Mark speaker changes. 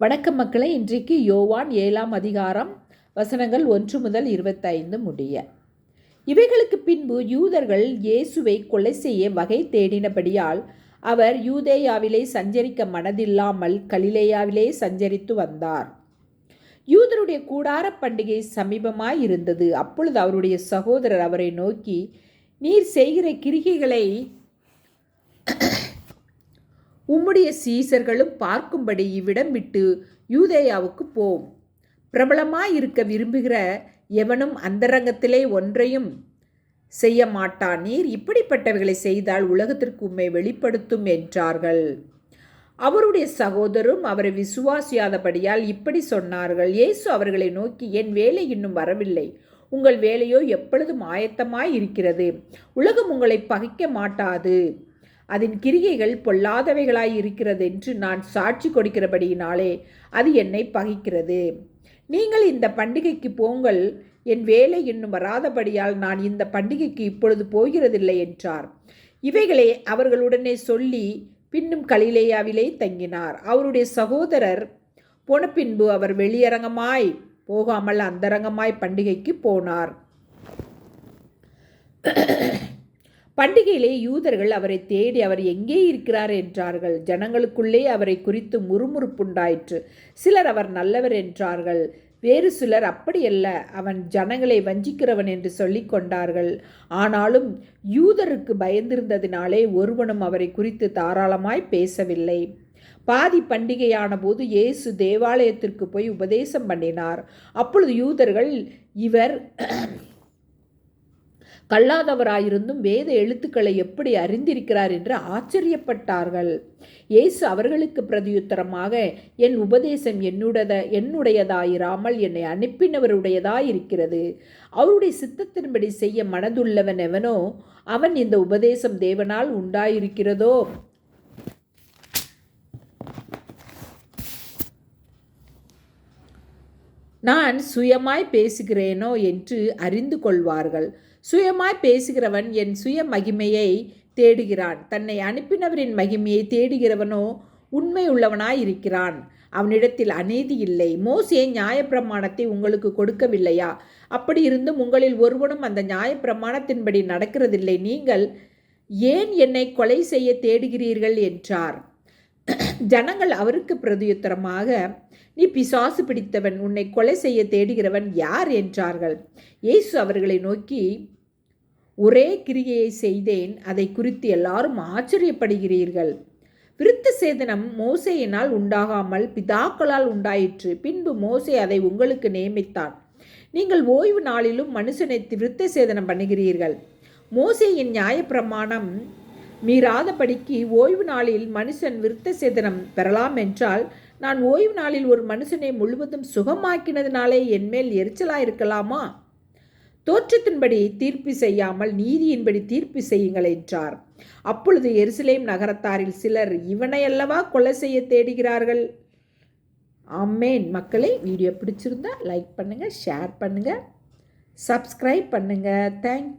Speaker 1: வணக்கம் மக்களை இன்றைக்கு யோவான் ஏழாம் அதிகாரம் வசனங்கள் ஒன்று முதல் இருபத்தைந்து முடிய. இவைகளுக்கு பின்பு யூதர்கள் இயேசுவை கொலை செய்ய வகை தேடினபடியால் அவர் யூதேயாவிலே சஞ்சரிக்க மனதில்லாமல் கலிலேயாவிலே சஞ்சரித்து வந்தார். யூதருடைய கூடார பண்டிகை சமீபமாய் இருந்தது அப்பொழுது அவருடைய சகோதரர் அவரை நோக்கி நீர் செய்கிற கிரிகைகளை உம்முடைய சீசர்களும் பார்க்கும்படி இவ்விடம் விட்டு யூதேயாவுக்கு போம். பிரபலமாயிருக்க விரும்புகிற எவனும் அந்தரங்கத்திலே ஒன்றையும் செய்ய மாட்டான் நீர் இப்படிப்பட்டவைகளை செய்தால் உலகத்திற்கு உண்மை வெளிப்படுத்தும் என்றார்கள். அவருடைய சகோதரும் அவரை விசுவாசியாதபடியால் இப்படி சொன்னார்கள். இயேசு அவர்களை நோக்கி என் வேலை இன்னும் வரவில்லை. உங்கள் வேலையோ எப்பொழுதும் ஆயத்தமாய் இருக்கிறது உலகம் உங்களை பகைக்க மாட்டாது. அதன் கிரியைகள் பொல்லாதவைகளாய் இருக்கிறது என்று நான் சாட்சி கொடுக்கிறபடியினாலே அது என்னை பகைக்கிறது. நீங்கள் இந்த பண்டிகைக்கு போங்கள். என் வேலை இன்னும் வராதபடியால் நான் இந்த பண்டிகைக்கு இப்பொழுது போகிறதில்லை என்றார். இவைகளை அவர்களுடனே சொல்லி பின்னும் கலிலேயாவிலே தங்கினார். அவருடைய சகோதரர் போன பின்பு அவர் வெளியரங்கமாய் போகாமல் அந்தரங்கமாய் பண்டிகைக்கு போனார். பண்டிகையிலே யூதர்கள் அவரை தேடி அவர் எங்கே இருக்கிறார் என்றார்கள். ஜனங்களுக்குள்ளே அவரை குறித்து முறுமுறுப்புண்டாயிற்று. சிலர் அவர் நல்லவர் என்றார்கள். வேறு சிலர் அப்படியல்ல அவன் ஜனங்களை வஞ்சிக்கிறவன் என்று சொல்லிக் கொண்டார்கள். ஆனாலும் யூதருக்கு பயந்திருந்ததினாலே ஒருவனும் அவரை குறித்து தாராளமாய் பேசவில்லை. பாதி பண்டிகையான போது இயேசு தேவாலயத்திற்கு போய் உபதேசம் பண்ணினார். அப்பொழுது யூதர்கள் இவர் கல்லாதவராயிருந்தும் வேத எழுத்துக்களை எப்படி அறிந்திருக்கிறார் என்று ஆச்சரியப்பட்டார்கள். இயேசு அவர்களுக்கு பிரதியுத்தரமாக என் உபதேசம் என்னுடத என்னுடையதாயிராமல் என்னை அனுப்பினவருடையதாயிருக்கிறது. அவருடைய சித்தத்தின்படி செய்ய மனதுள்ளவன் எவனோ அவன் இந்த உபதேசம் தேவனால் உண்டாயிருக்கிறதோ? நான் சுயமாய் பேசுகிறேனோ? என்று அறிந்து கொள்வார்கள். சுயமாய் பேசுகிறவன் என் சுய மகிமையை தேடுகிறான். தன்னை அனுப்பினவரின் மகிமையை தேடுகிறவனோ உண்மை உள்ளவனாய் இருக்கிறான். அவனிடத்தில் அநீதி இல்லை. மோசே நியாயப்பிரமாணத்தை உங்களுக்கு கொடுக்கவில்லையா? அப்படி இருந்தும் உங்களில் ஒருவனும் அந்த நியாயப்பிரமாணத்தின்படி நடக்கிறதில்லை. நீங்கள் ஏன் என்னை கொலை செய்ய தேடுகிறீர்கள்? என்றார். ஜனங்கள் அவருக்கு பிரதியுத்தரமாக நீ பிசாசு பிடித்தவன் உன்னை கொலை செய்ய தேடுகிறவன் யார் என்றார்கள். இயேசு அவர்களை நோக்கி ஒரே கிரியையை செய்தேன் அதை குறித்து எல்லாரும் ஆச்சரியப்படுகிறீர்கள். விருத்த சேதனம் மோசையினால் உண்டாகாமல் பிதாக்களால் உண்டாயிற்று. பின்பு மோசை அதை உங்களுக்கு நியமித்தான். நீங்கள் ஓய்வு நாளிலும் மனுஷனை விருத்த சேதனம் பண்ணுகிறீர்கள். மோசையின் நியாயப்பிரமாணம் மீறாதபடிக்கு ஓய்வு நாளில் மனுஷன் விருத்த சேதனம் பெறலாம் என்றால் நான் ஓய்வு நாளில் ஒரு மனுஷனை முழுவதும் சுகமாக்கினதுனாலே என்மேல் எரிச்சலாயிருக்கலாமா தோற்றத்தின்படி தீர்ப்பு செய்யாமல் நீதியின்படி தீர்ப்பு செய்யுங்கள் என்றார். அப்பொழுது எருசலேம் நகரத்தாரில் சிலர் இவனை அல்லவா கொலை செய்ய தேடுகிறார்கள்? ஆமேன். மக்களை வீடியோ பிடிச்சிருந்தா லைக் பண்ணுங்கள் ஷேர் பண்ணுங்கள் சப்ஸ்கிரைப் பண்ணுங்கள் தேங்க்